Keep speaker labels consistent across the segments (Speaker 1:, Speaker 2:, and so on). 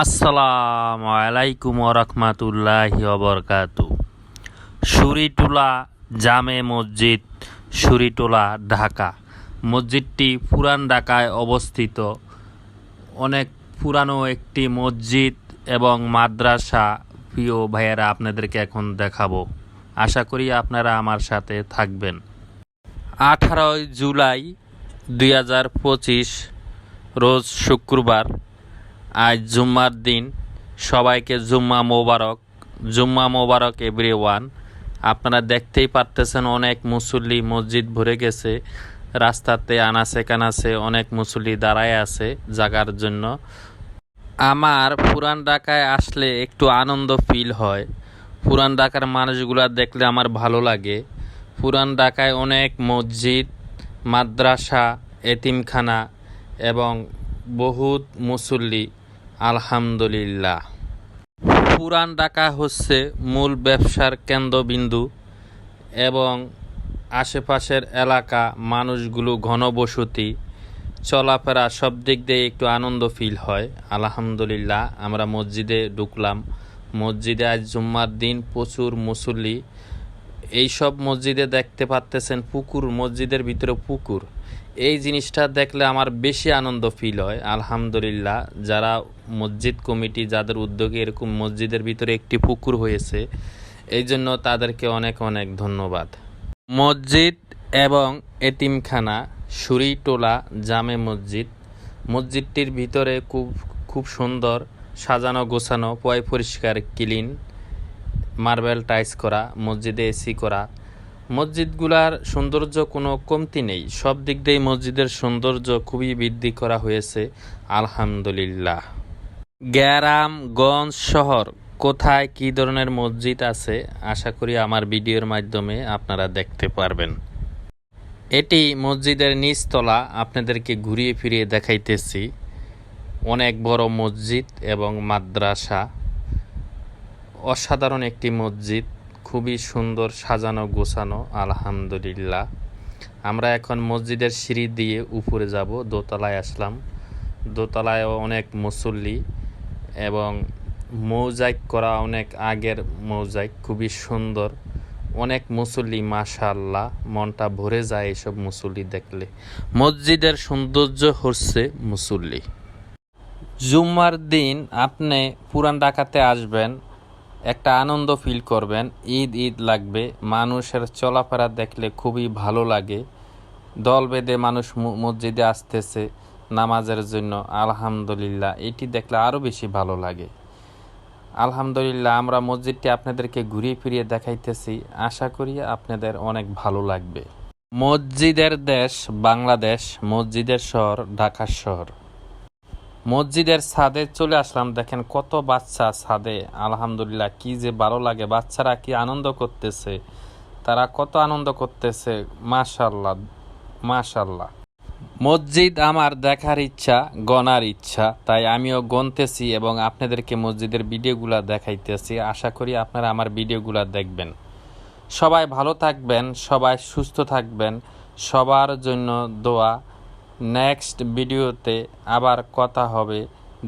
Speaker 1: আসসালামু আলাইকুম রহমাতুল্লাহি অবরকাতু সুরিটোলা জামে মসজিদ সুরিটোলা, ঢাকা। মসজিদটি পুরান ঢাকায় অবস্থিত। অনেক পুরানো একটি মসজিদ এবং মাদ্রাসা। প্রিয় ভাইয়েরা, আপনাদেরকে এখন দেখাবো। আশা করি আপনারা আমার সাথে থাকবেন। আঠারোই জুলাই দুই হাজার পঁচিশ, রোজ শুক্রবার আজ জুম্মার দিন। সবাইকে জুম্মা মোবারক। জুম্মা মোবারক এভরি ওয়ান আপনারা দেখতেই পারতেছেন অনেক মুসল্লি মসজিদ ভরে গেছে। রাস্তাতে আনাসে কানাসে অনেক মুসল্লি দাঁড়ায় আছে জাগার জন্য। আমার পুরান ঢাকায় আসলে একটু আনন্দ ফিল হয়। পুরান ঢাকার মানুষগুলা দেখলে আমার ভালো লাগে। পুরান ঢাকায় অনেক মসজিদ, মাদ্রাসা, এতিমখানা এবং বহুত মুসল্লি। আলহামদুলিল্লাহ। পুরান ঢাকা হচ্ছে মূল ব্যবসার কেন্দ্রবিন্দু এবং আশেপাশের এলাকা মানুষগুলো ঘনবসতি, চলাফেরা সব দিক দিয়ে একটু আনন্দ ফিল হয়। আলহামদুলিল্লাহ, আমরা মসজিদে ঢুকলাম। মসজিদে আজ জুম্মার দিন প্রচুর মুসল্লি। এইসব মসজিদে দেখতে পারতেছেন পুকুর, মসজিদের ভিতরে পুকুর। এই জিনিসটা দেখলে আমার বেশি আনন্দ ফিল হয়। আলহামদুলিল্লাহ, যারা মসজিদ কমিটি, যাদের উদ্যোগে এরকম মসজিদের ভিতরে একটি পুকুর হয়েছে এই জন্য তাদেরকে অনেক অনেক ধন্যবাদ। মসজিদ এবং এতিমখানা সুরিটোলা জামে মসজিদ, মসজিদটির ভিতরে খুব খুব সুন্দর সাজানো গোছানো, পয় পরিষ্কার, ক্লিন, মার্বেল টাইস করা, মসজিদে এসি করা মসজিদগুলার সৌন্দর্য কোনো কমতি নেই। সব দিক দিয়ে মসজিদের সৌন্দর্য খুবই বৃদ্ধি করা হয়েছে, আলহামদুলিল্লাহ। গ্যারাম, গঞ্জ শহর, কোথায় কী ধরনের মসজিদ আছে, আশা করি আমার ভিডিওর মাধ্যমে আপনারা দেখতে পারবেন। এটি মসজিদের নিচতলা, আপনাদেরকে ঘুরিয়ে ফিরিয়ে দেখাইতেছি। অনেক বড় মসজিদ এবং মাদ্রাসা। অসাধারণ একটি মসজিদ। খুবই সুন্দর সাজানো গোছানো, আলহামদুলিল্লাহ। আমরা এখন মসজিদের সিঁড়ি দিয়ে উপরে যাব, দোতলায় আসলাম। দোতলায় অনেক মুসল্লি এবং মৌজাইক করা অনেক আগের মৌজাইক, খুবই সুন্দর। অনেক মুসল্লি মাশাল্লাহ মনটা ভরে যায় এসব মুসল্লি দেখলে। মসজিদের সৌন্দর্য হচ্ছে মুসল্লি। জুম্মার দিন আপনি পুরান ঢাকাতে আসবেন একটা আনন্দ ফিল করবেন। ঈদ ঈদ লাগবে। মানুষের চলাফেরা দেখলে খুবই ভালো লাগে। দল বেঁধে মানুষ মসজিদে আসতেছে নামাজের জন্য। আলহামদুলিল্লাহ, এটি দেখলে আরও বেশি ভালো লাগে। আলহামদুলিল্লাহ, আমরা মসজিদটি আপনাদেরকে ঘুরিয়ে ফিরিয়ে দেখাইতেছি। আশা করি আপনাদের অনেক ভালো লাগবে। মসজিদের দেশ বাংলাদেশ, মসজিদের শহর ঢাকা শহর। মসজিদের ছাদে চলে আসলাম। দেখেন কত বাচ্চা ছাদে। আলহামদুলিল্লাহ, কি যে ভালো লাগে। বাচ্চারা কি আনন্দ করতেছে? তারা কত আনন্দ করতেছে। মাশাল্লাহ মাশাল্লাহ মসজিদ আমার দেখার ইচ্ছা গনার ইচ্ছা। তাই আমিও গনতেছি এবং আপনাদেরকে মসজিদের ভিডিওগুলা দেখাইতেছি। আশা করি আপনারা আমার ভিডিওগুলা দেখবেন। সবাই ভালো থাকবেন, সবাই সুস্থ থাকবেন। সবার জন্য দোয়া। নেক্সট ভিডিওতে আবার কথা হবে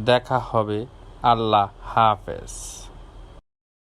Speaker 1: দেখা হবে। আল্লাহ হাফেজ।